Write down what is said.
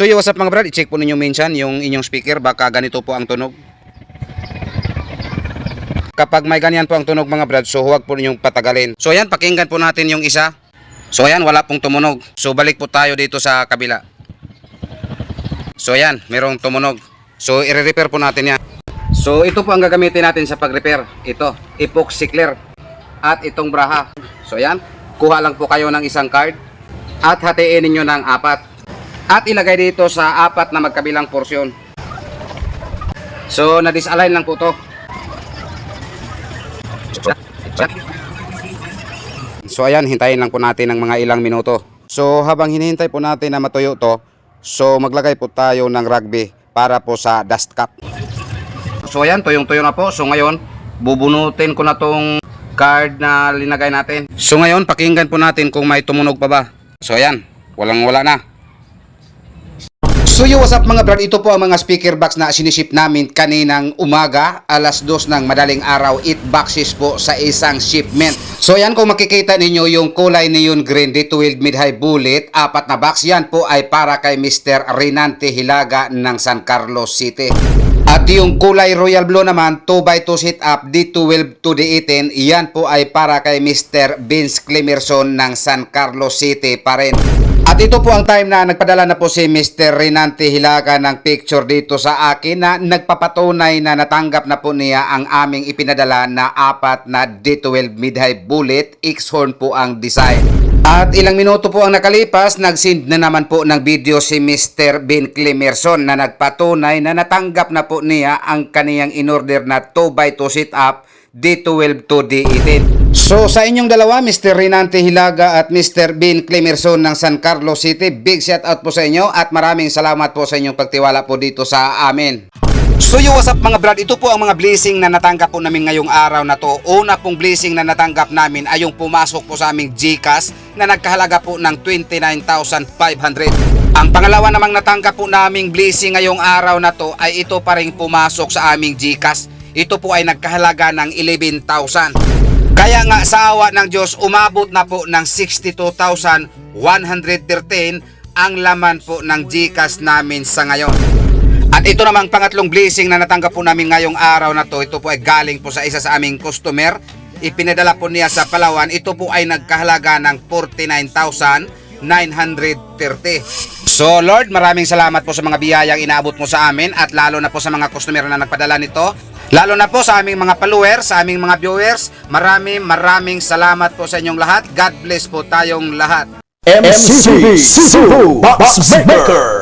So yo, what's up mga brad? I-check po ninyo minsan yung inyong speaker. Baka ganito po ang tunog. Kapag may ganyan po ang tunog mga brad, so huwag po ninyong patagalin. So yan, pakinggan po natin yung isa. So yan, wala pong tumunog. So balik po tayo dito sa kabila. So yan, merong tumunog. So i-repair po natin yan. So ito po ang gagamitin natin sa pag-repair. Ito, epoxy clear. At itong braha. So yan, kuha lang po kayo ng isang card. At hatiin ninyo ng apat. At ilagay dito sa apat na magkabilang porsyon. So na-disalign lang po to. So ayan, hintayin lang po natin ng mga ilang minuto. So habang hinihintay po natin na matuyo to, so maglagay po tayo ng rugby para po sa dust cap. So ayan, tuyong-tuyo na po. So ngayon, bubunutin ko na tong card na linagay natin. So ngayon, pakinggan po natin kung may tumunog pa ba. So ayan, walang wala na. So yo, what's up mga brad? Ito po ang mga speaker box na siniship namin kaninang umaga, alas 2 ng madaling araw, 8 boxes po sa isang shipment. So yan kung makikita ninyo yung kulay neon green D12 mid-high bullet, apat na box yan po ay para kay Mr. Renante Hilaga ng San Carlos City. At yung kulay royal blue naman, 2x2 sit up D12 to D18, yan po ay para kay Mr. Vince Clemerson ng San Carlos City pa rin. At ito po ang time na nagpadala na po si Mr. Renante Hilaga ng picture dito sa akin na nagpapatunay na natanggap na po niya ang aming ipinadala na apat na D12 mid-high bullet, X-horn po ang design. At ilang minuto po ang nakalipas, nag-send na naman po ng video si Mr. Ben Clemerson na nagpatunay na natanggap na po niya ang kaniyang in-order na 2x2 sit-up D12 to D18. So sa inyong dalawa, Mr. Renante Hilaga at Mr. Ben Clemerson ng San Carlos City, big shout out po sa inyo at maraming salamat po sa inyong pagtiwala po dito sa amin. So yo, what's up mga brad? Ito po ang mga blessing na natanggap po namin ngayong araw na to. Una pong blessing na natanggap namin ay yung pumasok po sa aming GCash na nagkahalaga po ng 29,500. Ang pangalawa namang natanggap po naming blessing ngayong araw na to ay ito pa rin pumasok sa aming GCash. Ito po ay nagkahalaga ng 11,000. Kaya nga sa awa ng Diyos, umabot na po ng 62,113 ang laman po ng GCash namin sa ngayon. At ito namang pangatlong blessing na natanggap po namin ngayong araw na to, ito po ay galing po sa isa sa aming customer. Ipinadala po niya sa Palawan, ito po ay nagkahalaga ng 49,930. So Lord, maraming salamat po sa mga biyayang inaabot mo sa amin at lalo na po sa mga customer na nagpadala nito. Lalo na po sa aming mga followers, sa aming mga viewers. Maraming maraming salamat po sa inyong lahat. God bless po tayong lahat. MCB Cebu Box Maker.